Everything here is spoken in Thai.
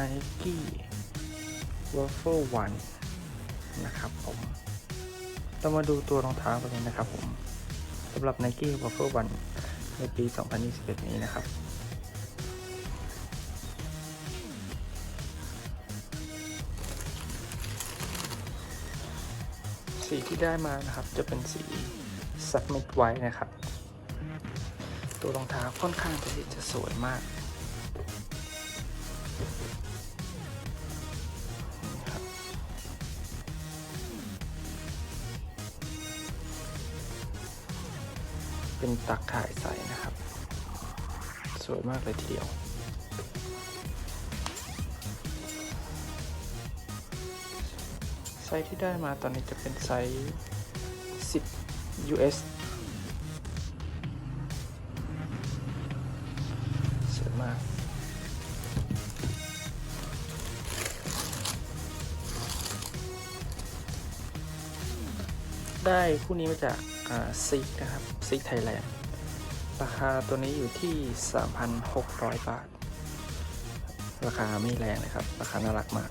Nike Waffle One นะครับผมเรามาดูตัวรองเท้ากันเลยนะครับผมสำหรับ Nike Waffle One ในปี 2021 นี้นะครับสีที่ได้มานะครับจะเป็นสีซับมิดไว้นะครับ ตัวรองเท้าค่อนข้างที่จะสวยมาก เป็นตักข่ายใสนะครับ สวยมากเลยทีเดียว ไซส์ที่ได้มาตอนนี้จะเป็นไซส์ 10 US สวยมาก ได้คู่นี้มาจากซิกนะครับซิกไทยแลนด์ราคาตัวนี้อยู่ที่ 3,600 บาท ราคาไม่แรงเลยครับ ราคาน่ารักมาก